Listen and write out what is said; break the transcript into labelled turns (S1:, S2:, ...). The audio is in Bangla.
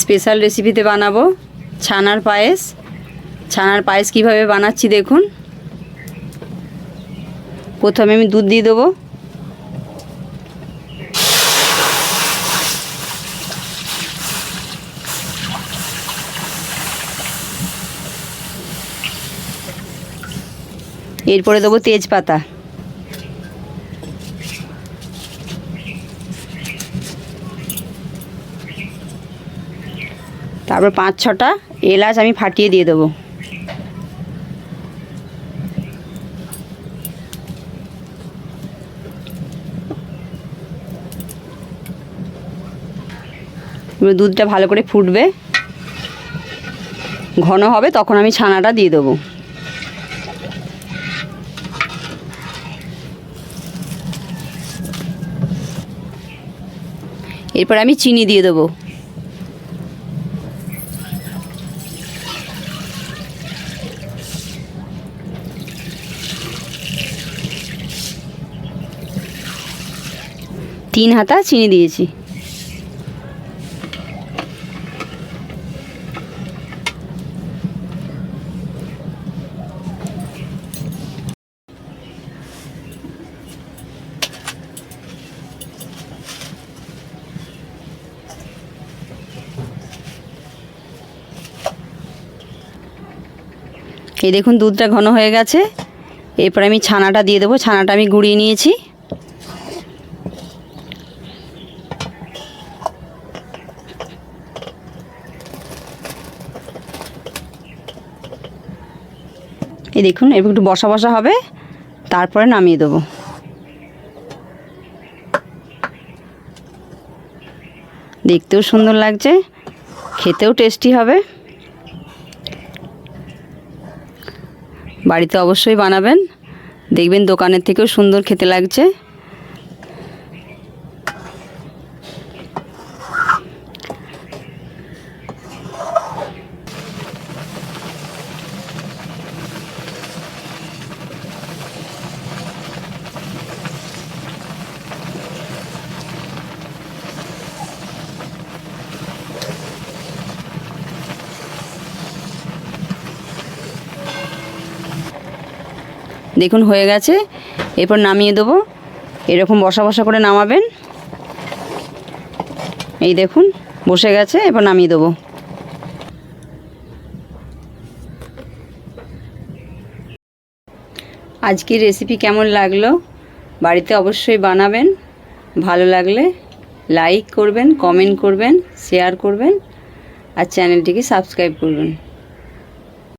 S1: স্পেশাল রেসিপিতে বানাবো ছানার পায়েস। ছানার পায়েস কীভাবে বানাচ্ছি দেখুন। প্রথমে আমি দুধ দিয়ে দেবো। এরপরে দেবো তেজপাতা। তারপর পাঁচ, ছটা এলাচ আমি ফাটিয়ে দিয়ে দেবো। দুধটা ভালো করে ফুটবে। ঘন হবে, তখন আমি ছানাটা দিয়ে দেবো। এরপর আমি চিনি দিয়ে দেবো। তিন হাতা চিনি দিয়েছি। এই দেখুন, দুধটা ঘন হয়ে গেছে। এরপর আমি ছানাটা দিয়ে দেবো। ছানাটা আমি গুঁড়িয়ে নিয়েছি। এই দেখুন এবার একটু বসা বসা হবে। তারপরে নামিয়ে দেবো। দেখতেও সুন্দর লাগছে, খেতেও টেস্টি হবে। বাড়িতে অবশ্যই বানাবেন। দেখবেন দোকানের থেকেও সুন্দর খেতে লাগছে। দেখুন, হয়ে গেছে। এরপর নামিয়ে দেবো। এরকম বসা বসা করে নামাবেন। এই দেখুন, বসে গেছে, এরপর নামিয়ে দেবো। আজকের রেসিপি কেমন লাগল? বাড়িতে অবশ্যই বানাবেন। ভালো লাগলে লাইক করবেন কমেন্ট করবেন শেয়ার করবেন, আর চ্যানেলটিকে সাবস্ক্রাইব করবেন।